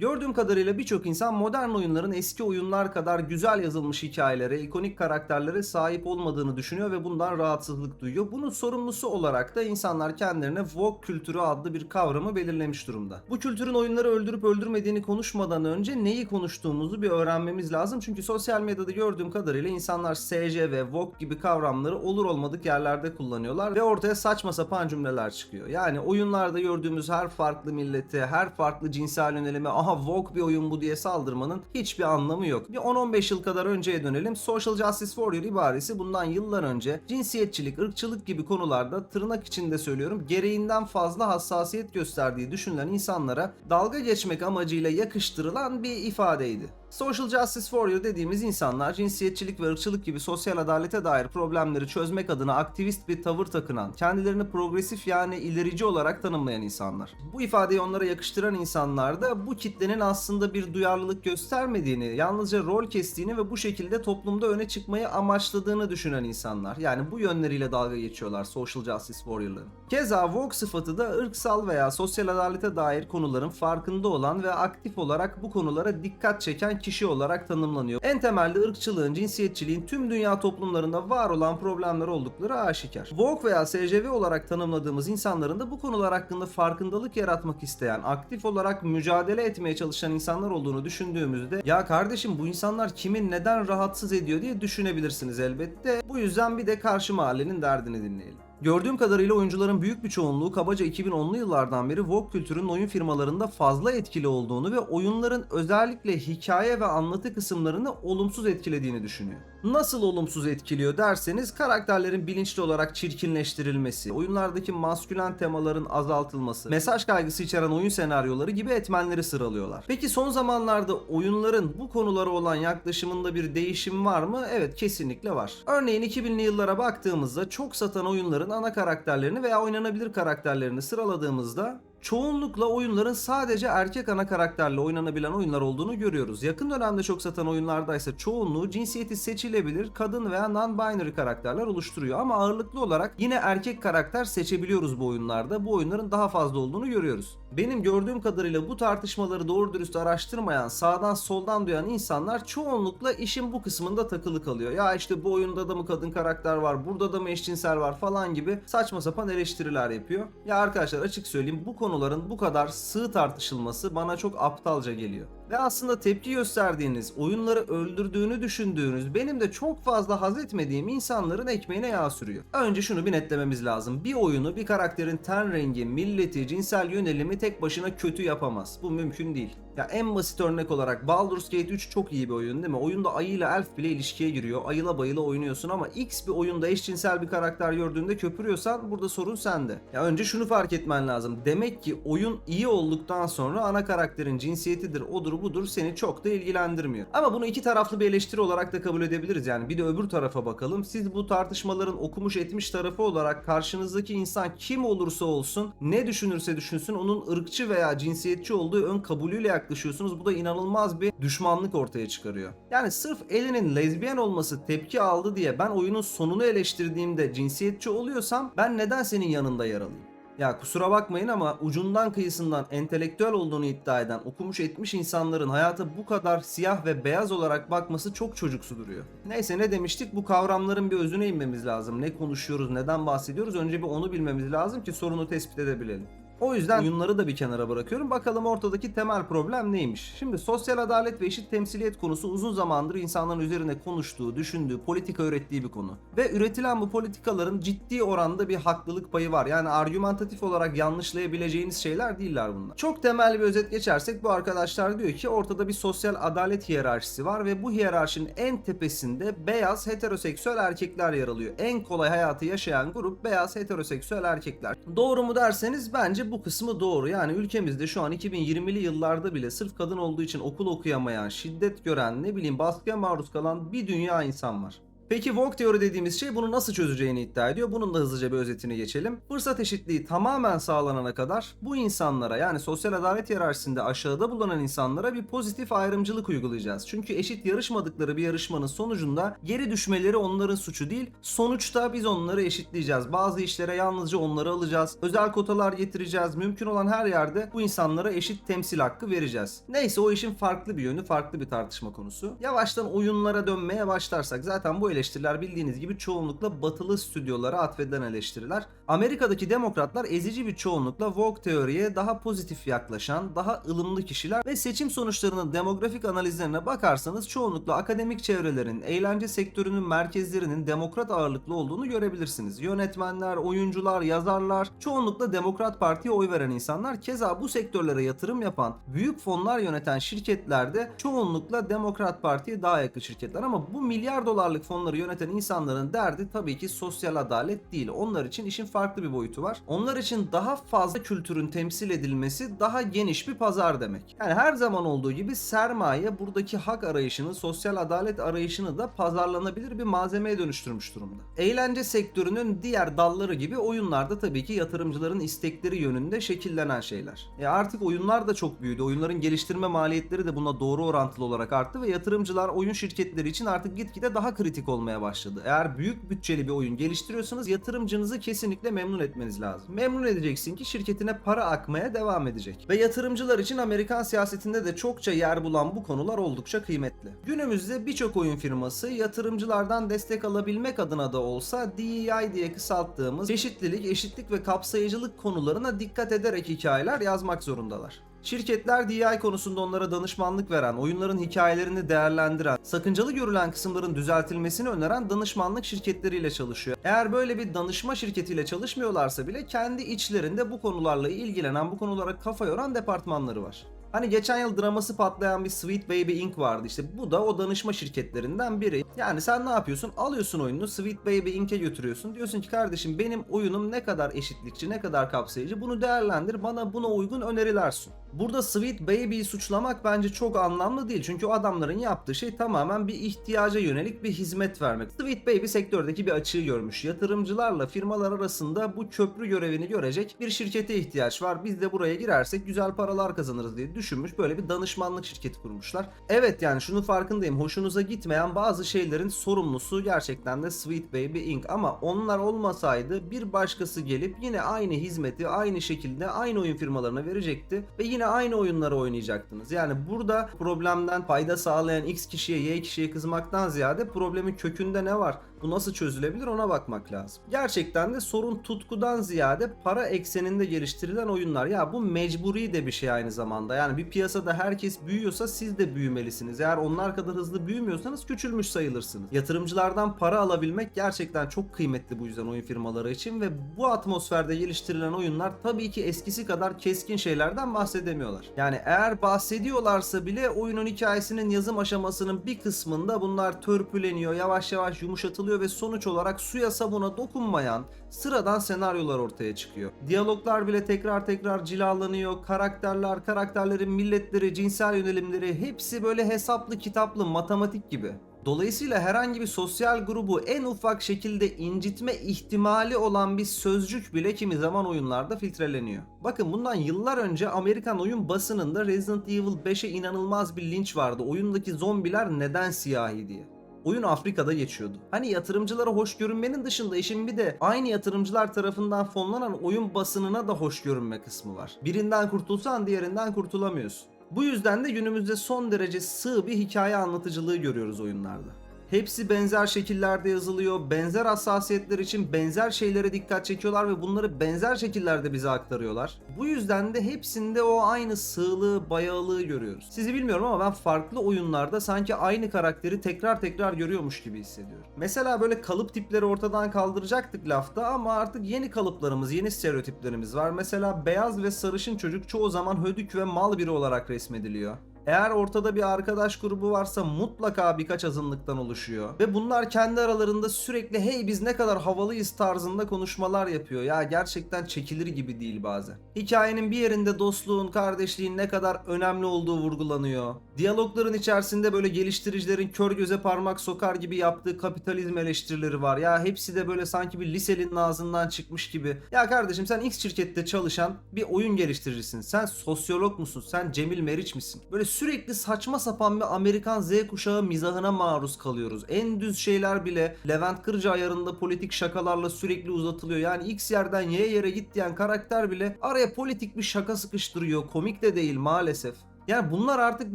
Gördüğüm kadarıyla birçok insan modern oyunların eski oyunlar kadar güzel yazılmış hikayelere, ikonik karakterlere sahip olmadığını düşünüyor ve bundan rahatsızlık duyuyor. Bunun sorumlusu olarak da insanlar kendilerine Vogue kültürü adlı bir kavramı belirlemiş durumda. Bu kültürün oyunları öldürüp öldürmediğini konuşmadan önce neyi konuştuğumuzu bir öğrenmemiz lazım. Çünkü sosyal medyada gördüğüm kadarıyla insanlar SC ve Vogue gibi kavramları olur olmadık yerlerde kullanıyorlar ve ortaya saçma sapan cümleler çıkıyor. Yani oyunlarda gördüğümüz her farklı millete, her farklı cinsel yönelime aha Vogue bir oyun bu diye saldırmanın hiçbir anlamı yok. Bir 10-15 yıl kadar önceye dönelim. Social Justice Warrior ibaresi bundan yıllar önce cinsiyetçilik, ırkçılık gibi konularda tırnak içinde söylüyorum gereğinden fazla hassasiyet gösterdiği düşünülen insanlara dalga geçmek amacıyla yakıştırılan bir ifadeydi. Social Justice Warrior dediğimiz insanlar cinsiyetçilik ve ırkçılık gibi sosyal adalete dair problemleri çözmek adına aktivist bir tavır takınan, kendilerini progresif yani ilerici olarak tanımlayan insanlar. Bu ifadeyi onlara yakıştıran insanlar da bu kitlenin aslında bir duyarlılık göstermediğini, yalnızca rol kestiğini ve bu şekilde toplumda öne çıkmayı amaçladığını düşünen insanlar. Yani bu yönleriyle dalga geçiyorlar Social Justice Warrior'ların. Keza Vogue sıfatı da ırksal veya sosyal adalete dair konuların farkında olan ve aktif olarak bu konulara dikkat çeken kişi olarak tanımlanıyor. En temelde ırkçılığın, cinsiyetçiliğin tüm dünya toplumlarında var olan problemler oldukları aşikar. Vogue veya SCV olarak tanımladığımız insanların da bu konular hakkında farkındalık yaratmak isteyen, aktif olarak mücadele etmeye çalışan insanlar olduğunu düşündüğümüzde ya kardeşim bu insanlar kimin neden rahatsız ediyor diye düşünebilirsiniz elbette. Bu yüzden bir de karşı mahallenin derdini dinleyelim. Gördüğüm kadarıyla oyuncuların büyük bir çoğunluğu kabaca 2010'lu yıllardan beri Vogue kültürünün oyun firmalarında fazla etkili olduğunu ve oyunların özellikle hikaye ve anlatı kısımlarını olumsuz etkilediğini düşünüyor. Nasıl olumsuz etkiliyor derseniz karakterlerin bilinçli olarak çirkinleştirilmesi, oyunlardaki maskülen temaların azaltılması, mesaj kaygısı içeren oyun senaryoları gibi etmenleri sıralıyorlar. Peki son zamanlarda oyunların bu konulara olan yaklaşımında bir değişim var mı? Evet kesinlikle var. Örneğin 2000'li yıllara baktığımızda çok satan oyunların ana karakterlerini veya oynanabilir karakterlerini sıraladığımızda çoğunlukla oyunların sadece erkek ana karakterle oynanabilen oyunlar olduğunu görüyoruz. Yakın dönemde çok satan oyunlarda ise çoğunluğu cinsiyeti seçilebilir kadın veya non-binary karakterler oluşturuyor ama ağırlıklı olarak yine erkek karakter seçebiliyoruz bu oyunlarda. Bu oyunların daha fazla olduğunu görüyoruz. Benim gördüğüm kadarıyla bu tartışmaları doğru dürüst araştırmayan, sağdan soldan duyan insanlar çoğunlukla işin bu kısmında takılı kalıyor. Ya işte bu oyunda da mı kadın karakter var, burada da mı eşcinsel var falan gibi saçma sapan eleştiriler yapıyor. Ya arkadaşlar açık söyleyeyim bu konuların bu kadar sığ tartışılması bana çok aptalca geliyor. Ve aslında tepki gösterdiğiniz, oyunları öldürdüğünü düşündüğünüz, benim de çok fazla haz etmediğim insanların ekmeğine yağ sürüyor. Önce şunu bir netlememiz lazım. Bir oyunu bir karakterin ten rengi, milleti, cinsel yönelimi tek başına kötü yapamaz. Bu mümkün değil. Ya en basit örnek olarak Baldur's Gate 3 çok iyi bir oyun değil mi? Oyunda ayıyla elf bile ilişkiye giriyor. Ayıla bayıla oynuyorsun ama X bir oyunda eşcinsel bir karakter gördüğünde köpürüyorsan burada sorun sende. Ya önce şunu fark etmen lazım. Demek ki oyun iyi olduktan sonra ana karakterin cinsiyetidir, odur budur seni çok da ilgilendirmiyor. Ama bunu iki taraflı bir eleştiri olarak da kabul edebiliriz. Yani bir de öbür tarafa bakalım. Siz bu tartışmaların okumuş etmiş tarafı olarak karşınızdaki insan kim olursa olsun, ne düşünürse düşünsün onun ırkçı veya cinsiyetçi olduğu ön kabulüyle yaklaşıyorsunuz. Bu da inanılmaz bir düşmanlık ortaya çıkarıyor. Yani sırf Ellie'nin lezbiyen olması tepki aldı diye ben oyunun sonunu eleştirdiğimde cinsiyetçi oluyorsam ben neden senin yanında yer alayım? Ya kusura bakmayın ama ucundan kıyısından entelektüel olduğunu iddia eden okumuş etmiş insanların hayata bu kadar siyah ve beyaz olarak bakması çok çocuksu duruyor. Neyse ne demiştik bu kavramların bir özüne inmemiz lazım. Ne konuşuyoruz, neden bahsediyoruz önce bir onu bilmemiz lazım ki sorunu tespit edebilelim. O yüzden oyunları da bir kenara bırakıyorum. Bakalım ortadaki temel problem neymiş? Şimdi sosyal adalet ve eşit temsiliyet konusu uzun zamandır insanların üzerine konuştuğu, düşündüğü, politika ürettiği bir konu. Ve üretilen bu politikaların ciddi oranda bir haklılık payı var. Yani argümantatif olarak yanlışlayabileceğiniz şeyler değiller bunlar. Çok temel bir özet geçersek bu arkadaşlar diyor ki ortada bir sosyal adalet hiyerarşisi var ve bu hiyerarşinin en tepesinde beyaz heteroseksüel erkekler yer alıyor. En kolay hayatı yaşayan grup beyaz heteroseksüel erkekler. Doğru mu derseniz bence bu kısmı doğru. Yani ülkemizde şu an 2020'li yıllarda bile sırf kadın olduğu için okul okuyamayan, şiddet gören, ne bileyim baskıya maruz kalan bir dünya insan var. Peki woke teori dediğimiz şey bunu nasıl çözeceğini iddia ediyor. Bunun da hızlıca bir özetini geçelim. Fırsat eşitliği tamamen sağlanana kadar bu insanlara yani sosyal adalet hiyerarşisinde aşağıda bulunan insanlara bir pozitif ayrımcılık uygulayacağız. Çünkü eşit yarışmadıkları bir yarışmanın sonucunda geri düşmeleri onların suçu değil. Sonuçta biz onları eşitleyeceğiz. Bazı işlere yalnızca onları alacağız. Özel kotalar getireceğiz. Mümkün olan her yerde bu insanlara eşit temsil hakkı vereceğiz. Neyse o işin farklı bir yönü, farklı bir tartışma konusu. Yavaştan oyunlara dönmeye başlarsak zaten bu eleştiriler bildiğiniz gibi çoğunlukla batılı stüdyolara atfedilen eleştiriler. Amerika'daki demokratlar ezici bir çoğunlukla woke teoriye daha pozitif yaklaşan, daha ılımlı kişiler ve seçim sonuçlarının demografik analizlerine bakarsanız çoğunlukla akademik çevrelerin, eğlence sektörünün merkezlerinin demokrat ağırlıklı olduğunu görebilirsiniz. Yönetmenler, oyuncular, yazarlar çoğunlukla Demokrat Parti'ye oy veren insanlar. Keza bu sektörlere yatırım yapan, büyük fonlar yöneten şirketlerde çoğunlukla Demokrat Parti'ye daha yakın şirketler ama bu milyar dolarlık fonları yöneten insanların derdi tabii ki sosyal adalet değil. Onlar için işin farklı bir boyutu var. Onlar için daha fazla kültürün temsil edilmesi daha geniş bir pazar demek. Yani her zaman olduğu gibi sermaye buradaki hak arayışını, sosyal adalet arayışını da pazarlanabilir bir malzemeye dönüştürmüş durumda. Eğlence sektörünün diğer dalları gibi oyunlarda tabii ki yatırımcıların istekleri yönünde şekillenen şeyler. E artık oyunlar da çok büyüdü. Oyunların geliştirme maliyetleri de buna doğru orantılı olarak arttı ve yatırımcılar oyun şirketleri için artık gitgide daha kritik olmaya başladı. Eğer büyük bütçeli bir oyun geliştiriyorsanız yatırımcınızı kesinlikle memnun etmeniz lazım. Memnun edeceksin ki şirketine para akmaya devam edecek. Ve yatırımcılar için Amerikan siyasetinde de çokça yer bulan bu konular oldukça kıymetli. Günümüzde birçok oyun firması yatırımcılardan destek alabilmek adına da olsa DEI diye kısalttığımız çeşitlilik, eşitlik ve kapsayıcılık konularına dikkat ederek hikayeler yazmak zorundalar. Şirketler DEI konusunda onlara danışmanlık veren, oyunların hikayelerini değerlendiren, sakıncalı görülen kısımların düzeltilmesini öneren danışmanlık şirketleriyle çalışıyor. Eğer böyle bir danışma şirketiyle çalışmıyorlarsa bile kendi içlerinde bu konularla ilgilenen, bu konulara kafa yoran departmanları var. Hani geçen yıl draması patlayan bir Sweet Baby Inc vardı işte bu da o danışma şirketlerinden biri. Yani sen ne yapıyorsun? Alıyorsun oyununu Sweet Baby Inc'e götürüyorsun. Diyorsun ki kardeşim benim oyunum ne kadar eşitlikçi, ne kadar kapsayıcı bunu değerlendir bana buna uygun öneriler sun. Burada Sweet Baby'yi suçlamak bence çok anlamlı değil. Çünkü o adamların yaptığı şey tamamen bir ihtiyaca yönelik bir hizmet vermek. Sweet Baby sektördeki bir açığı görmüş. Yatırımcılarla firmalar arasında bu köprü görevini görecek bir şirkete ihtiyaç var. Biz de buraya girersek güzel paralar kazanırız diye düşünmüş. Böyle bir danışmanlık şirketi kurmuşlar. Evet yani şunu farkındayım. Hoşunuza gitmeyen bazı şeylerin sorumlusu gerçekten de Sweet Baby Inc. Ama onlar olmasaydı bir başkası gelip yine aynı hizmeti aynı şekilde aynı oyun firmalarına verecekti ve yine aynı oyunları oynayacaktınız. Yani burada problemden fayda sağlayan X kişiye Y kişiye kızmaktan ziyade problemin kökünde ne var? Bu nasıl çözülebilir ona bakmak lazım. Gerçekten de sorun tutkudan ziyade para ekseninde geliştirilen oyunlar. Ya bu mecburi de bir şey aynı zamanda. Yani bir piyasada herkes büyüyorsa siz de büyümelisiniz. Eğer onlar kadar hızlı büyümüyorsanız küçülmüş sayılırsınız. Yatırımcılardan para alabilmek gerçekten çok kıymetli bu yüzden oyun firmaları için ve bu atmosferde geliştirilen oyunlar tabii ki eskisi kadar keskin şeylerden bahsedemiyorlar. Yani eğer bahsediyorlarsa bile oyunun hikayesinin yazım aşamasının bir kısmında bunlar törpüleniyor, yavaş yavaş yumuşatılıyor ve sonuç olarak suya sabuna dokunmayan sıradan senaryolar ortaya çıkıyor. Diyaloglar bile tekrar tekrar cilalanıyor. Karakterler, karakterlerin milletleri, cinsel yönelimleri hepsi böyle hesaplı, kitaplı, matematik gibi. Dolayısıyla herhangi bir sosyal grubu en ufak şekilde incitme ihtimali olan bir sözcük bile kimi zaman oyunlarda filtreleniyor. Bakın bundan yıllar önce Amerikan oyun basınında Resident Evil 5'e inanılmaz bir linç vardı. Oyundaki zombiler neden siyahi diye. Oyun Afrika'da geçiyordu. Hani yatırımcılara hoş görünmenin dışında işin bir de aynı yatırımcılar tarafından fonlanan oyun basınına da hoş görünme kısmı var. Birinden kurtulsan diğerinden kurtulamıyorsun. Bu yüzden de günümüzde son derece sığ bir hikaye anlatıcılığı görüyoruz oyunlarda. Hepsi benzer şekillerde yazılıyor. Benzer hassasiyetler için benzer şeylere dikkat çekiyorlar ve bunları benzer şekillerde bize aktarıyorlar. Bu yüzden de hepsinde o aynı sığlığı, bayağılığı görüyoruz. Sizi bilmiyorum ama ben farklı oyunlarda sanki aynı karakteri tekrar tekrar görüyormuş gibi hissediyorum. Mesela böyle kalıp tipleri ortadan kaldıracaktık lafta ama artık yeni kalıplarımız, yeni stereotiplerimiz var. Mesela beyaz ve sarışın çocuk çoğu zaman hödük ve mal biri olarak resmediliyor. Eğer ortada bir arkadaş grubu varsa mutlaka birkaç azınlıktan oluşuyor. Ve bunlar kendi aralarında sürekli hey biz ne kadar havalıyız tarzında konuşmalar yapıyor. Ya gerçekten çekilir gibi değil bazen. Hikayenin bir yerinde dostluğun, kardeşliğin ne kadar önemli olduğu vurgulanıyor. Diyalogların içerisinde böyle geliştiricilerin kör göze parmak sokar gibi yaptığı kapitalizm eleştirileri var. Ya hepsi de böyle sanki bir liselinin ağzından çıkmış gibi. Ya kardeşim sen X şirkette çalışan bir oyun geliştiricisin. Sen sosyolog musun? Sen Cemil Meriç misin? Böyle sürekli saçma sapan bir Amerikan Z kuşağı mizahına maruz kalıyoruz. En düz şeyler bile Levent Kırca ayarında politik şakalarla sürekli uzatılıyor. Yani X yerden Y yere git diyen karakter bile araya politik bir şaka sıkıştırıyor. Komik de değil maalesef. Yani bunlar artık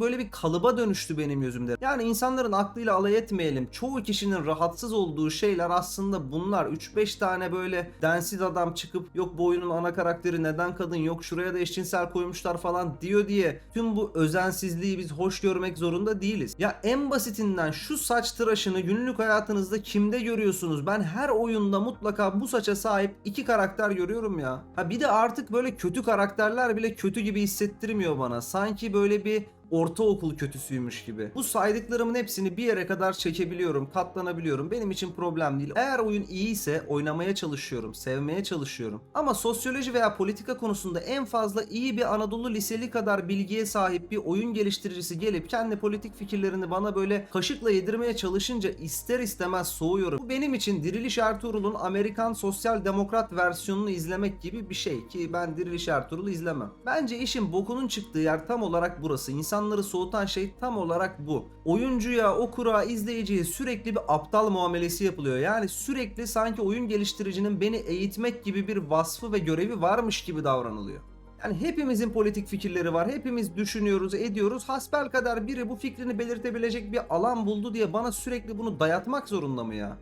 böyle bir kalıba dönüştü benim gözümde. Yani insanların aklıyla alay etmeyelim. Çoğu kişinin rahatsız olduğu şeyler aslında bunlar. 3-5 tane böyle densiz adam çıkıp yok bu oyunun ana karakteri neden kadın yok şuraya da eşcinsel koymuşlar falan diyor diye tüm bu özensizliği biz hoş görmek zorunda değiliz. Ya en basitinden şu saç tıraşını günlük hayatınızda kimde görüyorsunuz? Ben her oyunda mutlaka bu saça sahip iki karakter görüyorum ya. Ha bir de artık böyle kötü karakterler bile kötü gibi hissettirmiyor bana. Sanki böyle bir ortaokul kötüsüymüş gibi. Bu saydıklarımın hepsini bir yere kadar çekebiliyorum, katlanabiliyorum. Benim için problem değil. Eğer oyun iyiyse oynamaya çalışıyorum, sevmeye çalışıyorum. Ama sosyoloji veya politika konusunda en fazla iyi bir Anadolu liseli kadar bilgiye sahip bir oyun geliştiricisi gelip kendi politik fikirlerini bana böyle kaşıkla yedirmeye çalışınca ister istemez soğuyorum. Bu benim için Diriliş Ertuğrul'un Amerikan Sosyal Demokrat versiyonunu izlemek gibi bir şey ki ben Diriliş Ertuğrul'u izlemem. Bence işin bokunun çıktığı yer tam olarak burası. İnsanları soğutan şey tam olarak bu. Oyuncuya, okura, izleyiciye sürekli bir aptal muamelesi yapılıyor. Yani sürekli sanki oyun geliştiricinin beni eğitmek gibi bir vasfı ve görevi varmış gibi davranılıyor. Yani hepimizin politik fikirleri var. Hepimiz düşünüyoruz, ediyoruz. Hasbel kadar biri bu fikrini belirtebilecek bir alan buldu diye bana sürekli bunu dayatmak zorunda mı ya?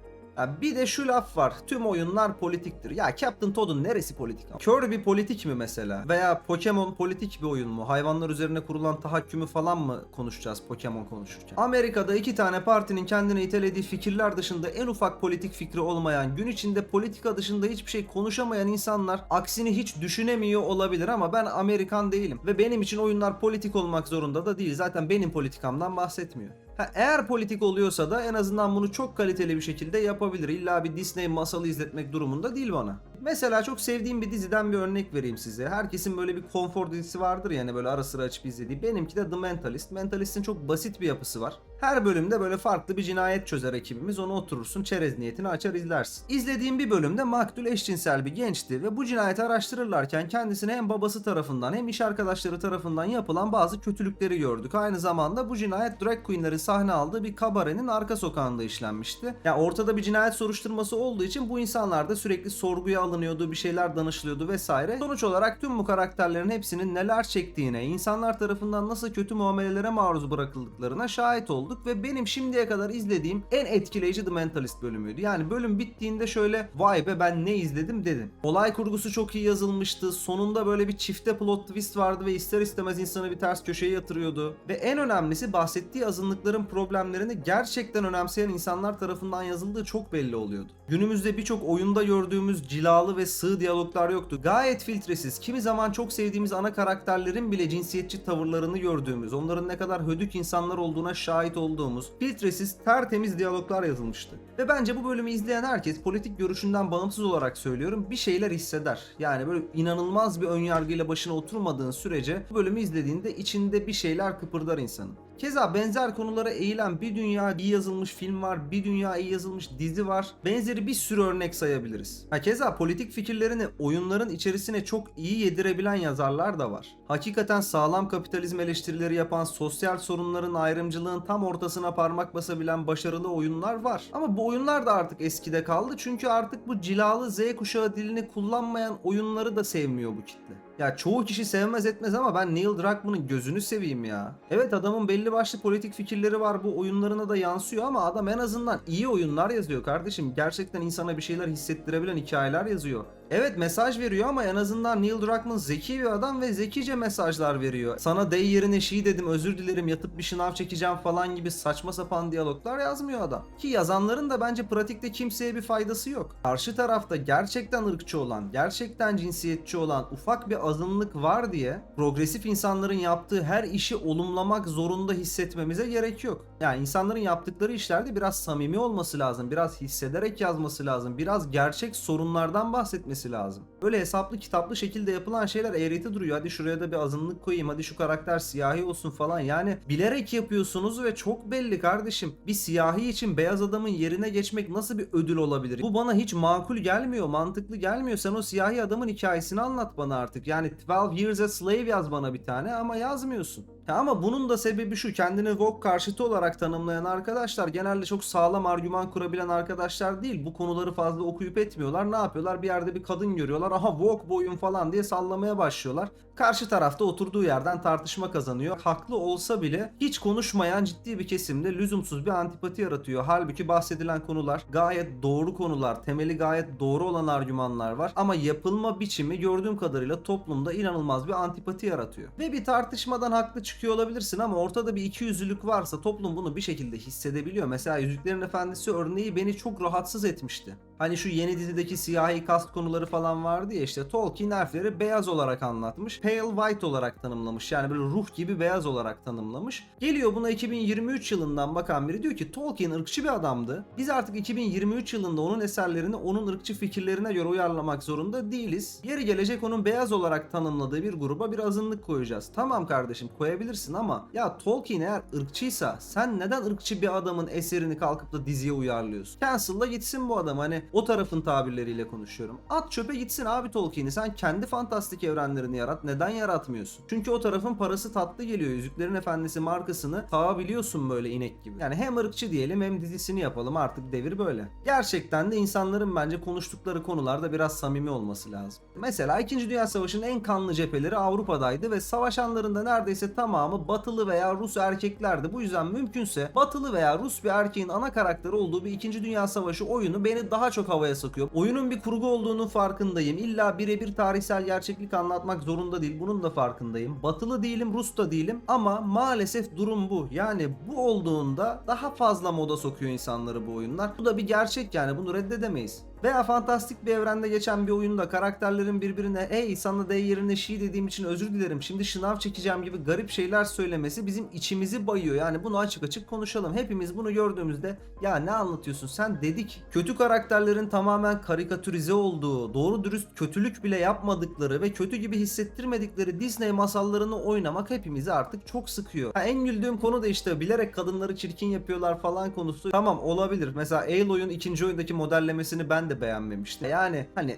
Bir de şu laf var. Tüm oyunlar politiktir. Ya Captain Toad'un neresi politik? Kirby politik mi mesela? Veya Pokemon politik bir oyun mu? Hayvanlar üzerine kurulan tahakkümü falan mı konuşacağız Pokemon konuşurken? Amerika'da iki tane partinin kendine itelediği fikirler dışında en ufak politik fikri olmayan, gün içinde politika dışında hiçbir şey konuşamayan insanlar aksini hiç düşünemiyor olabilir ama ben Amerikan değilim. Ve benim için oyunlar politik olmak zorunda da değil. Zaten benim politikamdan bahsetmiyor. Ha, eğer politik oluyorsa da en azından bunu çok kaliteli bir şekilde yapabilir. İlla bir Disney masalı izletmek durumunda değil bana. Mesela çok sevdiğim bir diziden bir örnek vereyim size. Herkesin böyle bir konfor dizisi vardır yani böyle ara sıra açıp izlediği. Benimki de The Mentalist. Mentalist'in çok basit bir yapısı var. Her bölümde böyle farklı bir cinayet çözer ekibimiz. Onu oturursun çerez niyetini açar izlersin. İzlediğim bir bölümde maktul eşcinsel bir gençti ve bu cinayeti araştırırlarken kendisine hem babası tarafından hem iş arkadaşları tarafından yapılan bazı kötülükleri gördük. Aynı zamanda bu cinayet drag queenleri sahne aldığı bir kabarenin arka sokağında işlenmişti. Yani ortada bir cinayet soruşturması olduğu için bu insanlar da sürekli sorguya alınıyordu, bir şeyler danışılıyordu vesaire. Sonuç olarak tüm bu karakterlerin hepsinin neler çektiğine, insanlar tarafından nasıl kötü muamelelere maruz bırakıldıklarına şahit olduk ve benim şimdiye kadar izlediğim en etkileyici The Mentalist bölümüydü. Yani bölüm bittiğinde şöyle vay be ben ne izledim dedim. Olay kurgusu çok iyi yazılmıştı. Sonunda böyle bir çifte plot twist vardı ve ister istemez insanı bir ters köşeye yatırıyordu. Ve en önemlisi bahsettiği azınlıkların problemlerini gerçekten önemseyen insanlar tarafından yazıldığı çok belli oluyordu. Günümüzde birçok oyunda gördüğümüz cilalı ve sığ diyaloglar yoktu. Gayet filtresiz, kimi zaman çok sevdiğimiz ana karakterlerin bile cinsiyetçi tavırlarını gördüğümüz, onların ne kadar hödük insanlar olduğuna şahit olduğumuz, filtresiz, tertemiz diyaloglar yazılmıştı. Ve bence bu bölümü izleyen herkes politik görüşünden bağımsız olarak söylüyorum bir şeyler hisseder. Yani böyle inanılmaz bir önyargıyla başına oturmadığın sürece bu bölümü izlediğinde içinde bir şeyler kıpırdar insanın. Keza benzer konulara eğilen bir dünya iyi yazılmış film var, bir dünya iyi yazılmış dizi var. Benzeri bir sürü örnek sayabiliriz. Ha keza politik fikirlerini oyunların içerisine çok iyi yedirebilen yazarlar da var. Hakikaten sağlam kapitalizm eleştirileri yapan, sosyal sorunların ayrımcılığın tam ortasına parmak basabilen başarılı oyunlar var. Ama bu oyunlar da artık eskide kaldı çünkü artık bu cilalı Z kuşağı dilini kullanmayan oyunları da sevmiyor bu kitle. Ya çoğu kişi sevmez etmez ama ben Neil Druckmann'ın gözünü seveyim ya. Evet adamın belli başlı politik fikirleri var bu oyunlarına da yansıyor ama adam en azından iyi oyunlar yazıyor kardeşim. Gerçekten insana bir şeyler hissettirebilen hikayeler yazıyor. Evet mesaj veriyor ama en azından Neil Druckmann zeki bir adam ve zekice mesajlar veriyor. Sana dey yerine she dedim özür dilerim yatıp bir şınav çekeceğim falan gibi saçma sapan diyaloglar yazmıyor adam. Ki yazanların da bence pratikte kimseye bir faydası yok. Karşı tarafta gerçekten ırkçı olan, gerçekten cinsiyetçi olan ufak bir azınlık var diye progresif insanların yaptığı her işi olumlamak zorunda hissetmemize gerek yok. Yani insanların yaptıkları işlerde biraz samimi olması lazım, biraz hissederek yazması lazım, biraz gerçek sorunlardan bahsetmesi lazım. Böyle hesaplı kitaplı şekilde yapılan şeyler eğreti duruyor. Hadi şuraya da bir azınlık koyayım, hadi şu karakter siyahi olsun falan. Yani bilerek yapıyorsunuz ve çok belli kardeşim. Bir siyahi için beyaz adamın yerine geçmek nasıl bir ödül olabilir? Bu bana hiç makul gelmiyor, mantıklı gelmiyor. Sen o siyahi adamın hikayesini anlat bana artık. Yani 12 Years a Slave yaz bana bir tane ama yazmıyorsun. Ya ama bunun da sebebi şu kendini Vogue karşıtı olarak tanımlayan arkadaşlar genelde çok sağlam argüman kurabilen arkadaşlar değil. Bu konuları fazla okuyup etmiyorlar. Ne yapıyorlar? Bir yerde bir kadın görüyorlar. Aha Vogue boyun falan diye sallamaya başlıyorlar. Karşı tarafta oturduğu yerden tartışma kazanıyor. Haklı olsa bile hiç konuşmayan ciddi bir kesimde lüzumsuz bir antipati yaratıyor. Halbuki bahsedilen konular gayet doğru konular. Temeli gayet doğru olan argümanlar var. Ama yapılma biçimi gördüğüm kadarıyla toplumda inanılmaz bir antipati yaratıyor. Ve bir tartışmadan haklı çıkıyor olabilirsin ama ortada bir ikiyüzlülük varsa toplum bunu bir şekilde hissedebiliyor. Mesela Yüzüklerin Efendisi örneği beni çok rahatsız etmişti. Hani şu yeni dizideki siyahi kast konuları falan vardı ya işte Tolkien elfleri beyaz olarak anlatmış. Pale white olarak tanımlamış. Yani böyle ruh gibi beyaz olarak tanımlamış. Geliyor buna 2023 yılından bakan biri diyor ki Tolkien ırkçı bir adamdı. Biz artık 2023 yılında onun eserlerini onun ırkçı fikirlerine göre uyarlamak zorunda değiliz. Yeri gelecek onun beyaz olarak tanımladığı bir gruba bir azınlık koyacağız. Tamam kardeşim koyabilirsin ama ya Tolkien eğer ırkçıysa sen neden ırkçı bir adamın eserini kalkıp da diziye uyarlıyorsun? Cancel'la gitsin bu adam hani o tarafın tabirleriyle konuşuyorum. At çöpe gitsin abi Tolkien'i sen kendi fantastik evrenlerini yarat neden yaratmıyorsun? Çünkü o tarafın parası tatlı geliyor. Yüzüklerin Efendisi markasını biliyorsun böyle inek gibi. Yani hem ırkçı diyelim hem dizisini yapalım artık devir böyle. Gerçekten de insanların bence konuştukları konularda biraz samimi olması lazım. Mesela 2. Dünya Savaşı'nın en kanlı cepheleri Avrupa'daydı ve savaşanların da neredeyse tamamı batılı veya Rus erkeklerdi. Bu yüzden mümkünse batılı veya Rus bir erkeğin ana karakteri olduğu bir 2. Dünya Savaşı oyunu beni daha çok havaya sokuyor. Oyunun bir kurgu olduğunu farkındayım. İlla birebir tarihsel gerçeklik anlatmak zorunda değil. Bunun da farkındayım. Batılı değilim, Rus da değilim ama maalesef durum bu. Yani bu olduğunda daha fazla moda sokuyor insanları bu oyunlar. Bu da bir gerçek yani bunu reddedemeyiz. Veya fantastik bir evrende geçen bir oyunda karakterlerin birbirine ey sana D yerine she dediğim için özür dilerim şimdi şınav çekeceğim gibi garip şeyler söylemesi bizim içimizi bayıyor. Yani bunu açık açık konuşalım. Hepimiz bunu gördüğümüzde ya ne anlatıyorsun sen dedik. Kötü karakterlerin tamamen karikatürize olduğu, doğru dürüst kötülük bile yapmadıkları ve kötü gibi hissettirmedikleri Disney masallarını oynamak hepimizi artık çok sıkıyor. Ha, en güldüğüm konu da işte bilerek kadınları çirkin yapıyorlar falan konusu. Tamam olabilir. Mesela Aloy'un ikinci oyundaki modellemesini ben de beğenmemiştim. Yani hani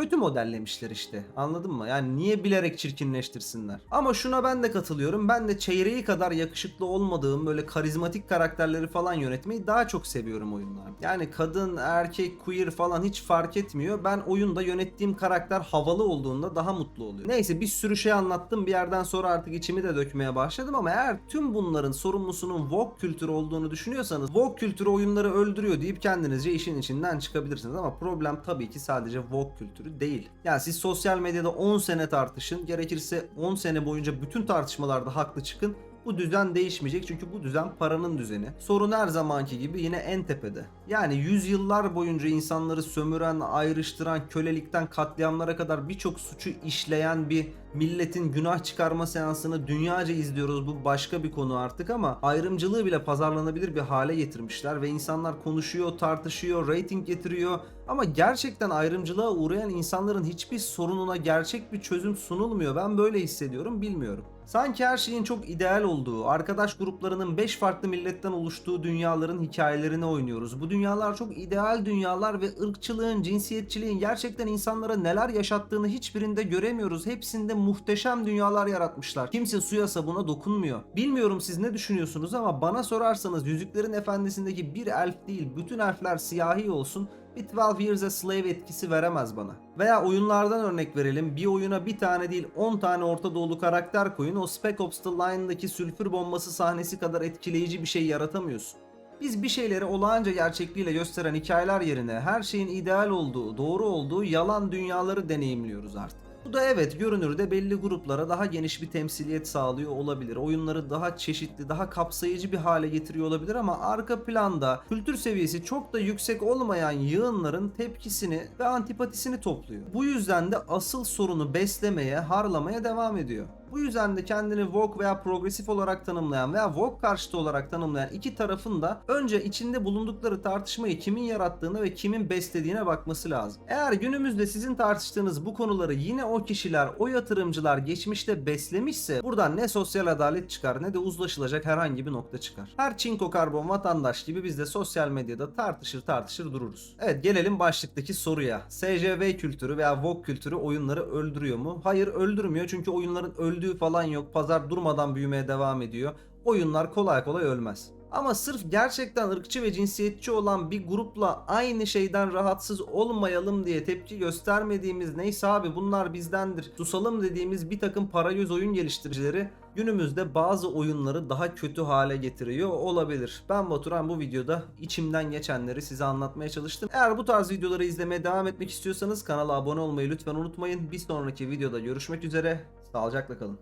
kötü modellemişler işte. Anladın mı? Yani niye bilerek çirkinleştirsinler? Ama şuna ben de katılıyorum. Ben de çeyreği kadar yakışıklı olmadığım böyle karizmatik karakterleri falan yönetmeyi daha çok seviyorum oyunlarda. Yani kadın, erkek, queer falan hiç fark etmiyor. Ben oyunda yönettiğim karakter havalı olduğunda daha mutlu oluyorum. Neyse bir sürü şey anlattım. Bir yerden sonra artık içimi de dökmeye başladım ama eğer tüm bunların sorumlusunun Vogue kültürü olduğunu düşünüyorsanız Vogue kültürü oyunları öldürüyor deyip kendinizce işin içinden çıkabilirsiniz ama problem tabii ki sadece Vogue kültürü değil. Yani siz sosyal medyada 10 sene tartışın, gerekirse 10 sene boyunca bütün tartışmalarda haklı çıkın. Bu düzen değişmeyecek çünkü bu düzen paranın düzeni. Sorun her zamanki gibi yine en tepede. Yani yüzyıllar boyunca insanları sömüren, ayrıştıran, kölelikten katliamlara kadar birçok suçu işleyen bir milletin günah çıkarma seansını dünyaca izliyoruz. Bu başka bir konu artık ama ayrımcılığı bile pazarlanabilir bir hale getirmişler ve insanlar konuşuyor, tartışıyor, rating getiriyor. Ama gerçekten ayrımcılığa uğrayan insanların hiçbir sorununa gerçek bir çözüm sunulmuyor. Ben böyle hissediyorum, bilmiyorum. Sanki her şeyin çok ideal olduğu, arkadaş gruplarının 5 farklı milletten oluştuğu dünyaların hikayelerini oynuyoruz. Bu dünyalar çok ideal dünyalar ve ırkçılığın, cinsiyetçiliğin gerçekten insanlara neler yaşattığını hiçbirinde göremiyoruz. Hepsinde muhteşem dünyalar yaratmışlar. Kimse suya sabuna dokunmuyor. Bilmiyorum siz ne düşünüyorsunuz ama bana sorarsanız Yüzüklerin Efendisi'ndeki bir elf değil bütün elfler siyahi olsun bir 12 Years a Slave etkisi veremez bana. Veya oyunlardan örnek verelim. Bir oyuna bir tane değil 10 tane Orta Doğulu karakter koyun. O Spec Ops The Line'daki sülfür bombası sahnesi kadar etkileyici bir şey yaratamıyorsun. Biz bir şeyleri olağanca gerçekliğiyle gösteren hikayeler yerine her şeyin ideal olduğu, doğru olduğu yalan dünyaları deneyimliyoruz artık. Bu da evet görünürde belli gruplara daha geniş bir temsiliyet sağlıyor olabilir. Oyunları daha çeşitli, daha kapsayıcı bir hale getiriyor olabilir ama arka planda kültür seviyesi çok da yüksek olmayan yığınların tepkisini ve antipatisini topluyor. Bu yüzden de asıl sorunu beslemeye, harlamaya devam ediyor. Bu yüzden de kendini woke veya progresif olarak tanımlayan veya woke karşıtı olarak tanımlayan iki tarafın da önce içinde bulundukları tartışmayı kimin yarattığına ve kimin beslediğine bakması lazım. Eğer günümüzde sizin tartıştığınız bu konuları yine o kişiler, o yatırımcılar geçmişte beslemişse buradan ne sosyal adalet çıkar ne de uzlaşılacak herhangi bir nokta çıkar. Her çinko karbon vatandaş gibi biz de sosyal medyada tartışır tartışır dururuz. Evet gelelim başlıktaki soruya. SJV kültürü veya woke kültürü oyunları öldürüyor mu? Hayır öldürmüyor çünkü oyunların öldüğü falan yok. Pazar durmadan büyümeye devam ediyor. Oyunlar kolay kolay ölmez. Ama sırf gerçekten ırkçı ve cinsiyetçi olan bir grupla aynı şeyden rahatsız olmayalım diye tepki göstermediğimiz neyse abi bunlar bizdendir. Susalım dediğimiz bir takım parayüz oyun geliştiricileri günümüzde bazı oyunları daha kötü hale getiriyor olabilir. Ben Baturan bu videoda içimden geçenleri size anlatmaya çalıştım. Eğer bu tarz videoları izlemeye devam etmek istiyorsanız kanala abone olmayı lütfen unutmayın. Bir sonraki videoda görüşmek üzere. Sağlıcakla kalın.